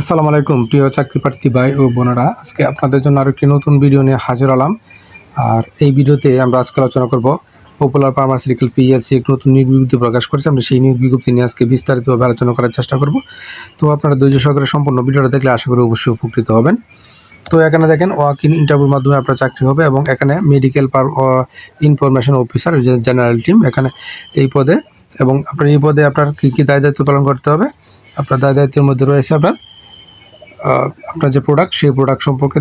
আসসালামু আলাইকুম, প্রিয় চাকরি প্রার্থী ভাই ও বোনেরা। আজকে আপনাদের জন্য আরও একটি নতুন ভিডিও নিয়ে হাজির হলাম। আর এই ভিডিওতে আমরা আজকে আলোচনা করব পপুলার ফার্মাসিউটিক্যাল পিএলসি একটি নতুন নিয়োগ বিজ্ঞপ্তি প্রকাশ করেছে। আমরা সেই নিয়োগ বিজ্ঞপ্তি নিয়ে আজকে বিস্তারিতভাবে আলোচনা করার চেষ্টা করব। তো আপনারা ধৈর্য সহকারে সম্পূর্ণ ভিডিওটা দেখলে আশা করি অবশ্যই উপকৃত হবেন। তো এখানে দেখেন ওয়াক ইন ইন্টারভিউর মাধ্যমে আপনার চাকরি হবে এবং এখানে medical per information officer general team এখানে এই পদে। এবং আপনার এই পদে আপনার কী কী দায় দায়িত্ব পালন করতে হবে? আপনার দায় দায়িত্বের মধ্যে রয়েছে আপনার আপনার যে প্রোডাক্ট সেই প্রোডাক্ট সম্পর্কে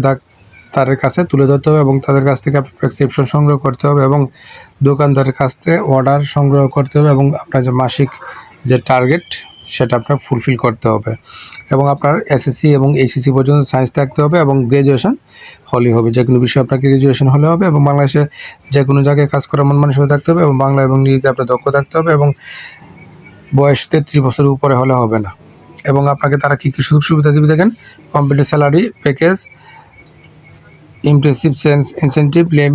তাদের কাছে তুলে ধরতে হবে এবং তাদের কাছ থেকে প্রেসক্রিপশন সংগ্রহ করতে হবে এবং দোকানদারের কাছ থেকে অর্ডার সংগ্রহ করতে হবে এবং আপনার যে মাসিক যে টার্গেট সেটা আপনার ফুলফিল করতে হবে এবং আপনার এসএসসি এবং এইচএসসি পর্যন্ত সায়েন্স থাকতে হবে এবং গ্র্যাজুয়েশন হলেই হবে। যে কোনো বিষয়ে আপনাকে গ্র্যাজুয়েশন হলে হবে এবং বাংলাদেশে যে কোনো জায়গায় কাজ করার মন মানসিক থাকতে হবে এবং বাংলা এবং ইংরেজিতে আপনার দক্ষ থাকতে হবে এবং বয়স তেত্রিশ বছরের উপরে হলে হবে না। এবং আপনাকে তারা কী কী সুযোগ সুবিধা দিবে দেখেন? Computer salary package impressive sense incentive leave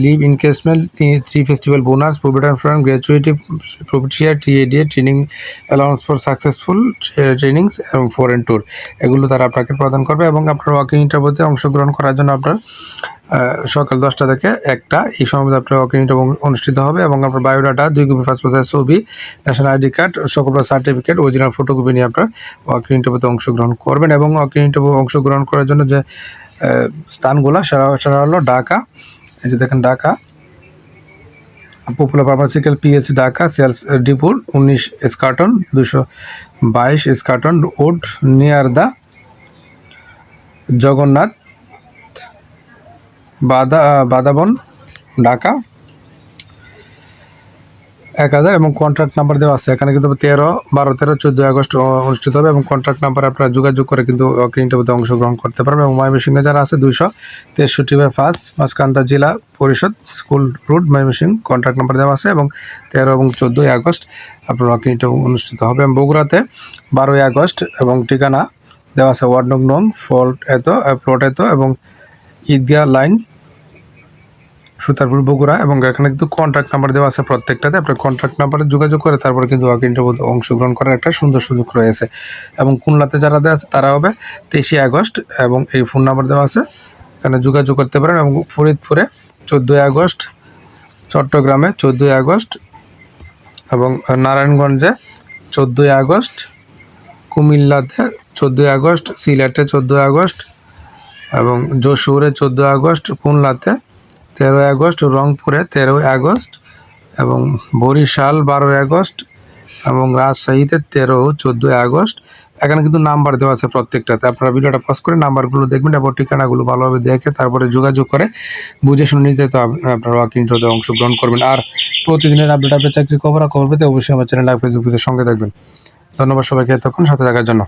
leave encashment three festival bonus provident fund gratuity profit share TA DA training allowance for successful trainings এবং ফরেন ট্যুর এগুলো তারা আপনাকে প্রদান করবে এবং আপনার ওয়াকিং ইন্টারভিউতে অংশগ্রহণ করার জন্য আপনার সকাল দশটা থেকে একটা, এই সময় আপনার ওয়াকিং ইন্টারভিউ অনুষ্ঠিত হবে এবং আপনার বায়োডাটা দুই কপি পাসপোর্টের ছবি ন্যাশনাল আইডি কার্ড সকল সার্টিফিকেট অরিজিনাল ফটোকপি নিয়ে আপনার ওয়াকিং ইন্টারভিউতে অংশগ্রহণ করবেন এবং ওয়াকিং ইন্টারভিউ অংশগ্রহণ করার জন্য যে স্থানগুলো সেটা সেটা হলো ঢাকা। এই যে দেখেন Dhaka. Popular pharmaceutical PS Dhaka sales ডিপুর উনিশ স্কার্টন দুশো বাইশ স্কার্টন উড নিয়ার দ্য জগন্নাথ বাদা বাদাবন, ঢাকা। এক হাজার এবং কন্ট্রাক্ট নাম্বার দেওয়া আছে। এখানে কিন্তু তেরো, বারো, তেরো চোদ্দোই আগস্ট অনুষ্ঠিত হবে এবং কন্ট্রাক্ট নাম্বার আপনারা যোগাযোগ করে কিন্তু ইন্টারভিউতে অংশগ্রহণ করতে পারবেন। এবং ময়মনসিংহে যারা আছে, দুইশো তেষট্টি বাই ফার্স্ট মাসকান্দা জেলা পরিষদ, school route, Mymensingh contract number দেওয়া আছে এবং তেরো এবং চোদ্দোই আগস্ট আপনার ওয়াকিং অনুষ্ঠিত হবে। এবং বগুড়াতে বারোই আগস্ট এবং ঠিকানা দেওয়া আছে, ওয়ার্ড নং নং, ফল্ট এত প্লট এত এবং ঈদগাহ লাইন সুতারপুর, বগুড়া এবং এখানে কিন্তু কন্ট্যাক্ট নাম্বার দেওয়া আছে প্রত্যেকটাতে। আপনার কন্ট্যাক্ট নাম্বারে যোগাযোগ করে তারপরে কিন্তু ওয়াক ইন্টারভিউ অংশগ্রহণ করার একটা সুন্দর সুযোগ রয়েছে। এবং খুলনাতে যারা দেওয়া আছে, তারা হবে তেইশে আগস্ট এবং এই ফোন নাম্বার দেওয়া আছে। এখানে যোগাযোগ করতে পারেন এবং ফরিদপুরে চোদ্দোই আগস্ট, চট্টগ্রামে চোদ্দোই আগস্ট এবং নারায়ণগঞ্জে চোদ্দোই আগস্ট, কুমিল্লাতে চোদ্দোই আগস্ট, সিলেটে চোদ্দোই আগস্ট এবং যশোরে চোদ্দোই আগস্ট, খুলনাতে তেরোই আগস্ট, রংপুরে তেরোই আগস্ট এবং বরিশাল বারোই আগস্ট এবং রাজশাহীতে তেরো, চোদ্দোই আগস্ট। এখানে কিন্তু নাম্বার দেওয়া আছে প্রত্যেকটাতে। আপনারা ভিডিওটা পজ করে নাম্বারগুলো দেখবেন এবং ঠিকানাগুলো ভালোভাবে দেখে তারপরে যোগাযোগ করে বুঝে শুনে নিতে আপ- আপনারা ওয়াক ইন্টারভিউতে অংশগ্রহণ করবেন। আর প্রতিদিনের আপডেট আপডেট চাকরি খবর খবর পেতে অবশ্যই আমার চ্যানেল ফেসবুক সঙ্গে থাকবেন। ধন্যবাদ সবাইকে এতক্ষণ সাথে থাকার জন্য।